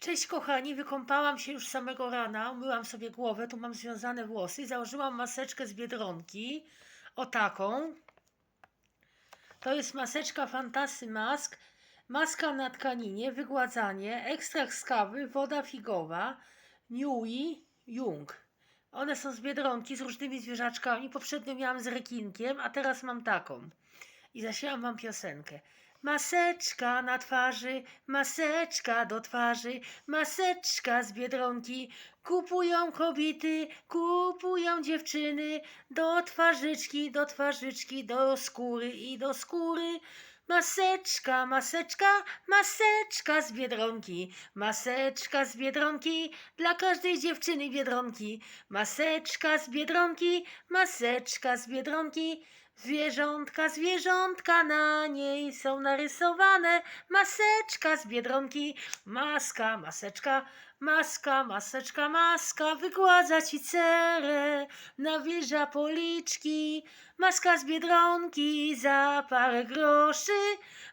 Cześć kochani, wykąpałam się już samego rana, umyłam sobie głowę, tu mam związane włosy, założyłam maseczkę z Biedronki, o taką. To jest maseczka Fantasy Mask, maska na tkaninie, wygładzanie, ekstrakt z kawy, woda figowa, Nui, Jung. One są z Biedronki, z różnymi zwierzaczkami, poprzednio miałam z rekinkiem, a teraz mam taką. I zasiłam wam piosenkę. Maseczka na twarzy, maseczka do twarzy, maseczka z biedronki. Kupują kobiety, kupują dziewczyny, do twarzyczki, do twarzyczki, do skóry i do skóry. Maseczka, maseczka, maseczka z biedronki, maseczka z biedronki, dla każdej dziewczyny biedronki. Maseczka z biedronki, maseczka z biedronki. Zwierzątka, zwierzątka, na niej są narysowane. Maseczka z biedronki, maska, maseczka, maska, maseczka, maska. Wygładza ci cerę, nawilża policzki. Maska z biedronki za parę groszy.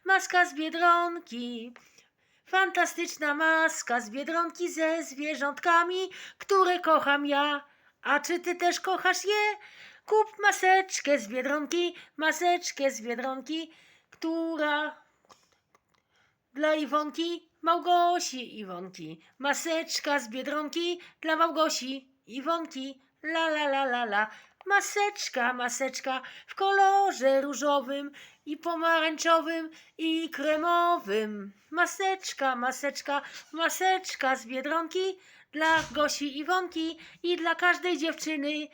Maska z biedronki. Fantastyczna maska z biedronki ze zwierzątkami, które kocham ja. A czy ty też kochasz je? Kup maseczkę z biedronki, maseczkę z biedronki, która dla Iwonki, Małgosi Iwonki. Maseczka z biedronki dla Małgosi Iwonki. La la la la la. Maseczka, maseczka w kolorze różowym i pomarańczowym i kremowym. Maseczka, maseczka, maseczka z biedronki dla Gosi Iwonki i dla każdej dziewczyny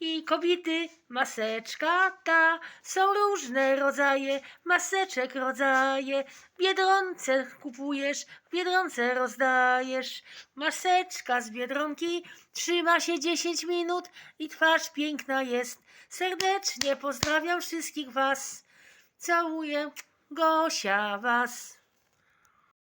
i kobiety. Maseczka ta, są różne rodzaje, maseczek rodzaje. Biedronce kupujesz, Biedronce rozdajesz. Maseczka z Biedronki trzyma się 10 minut i twarz piękna jest. Serdecznie pozdrawiam wszystkich Was. Całuję Gosia Was.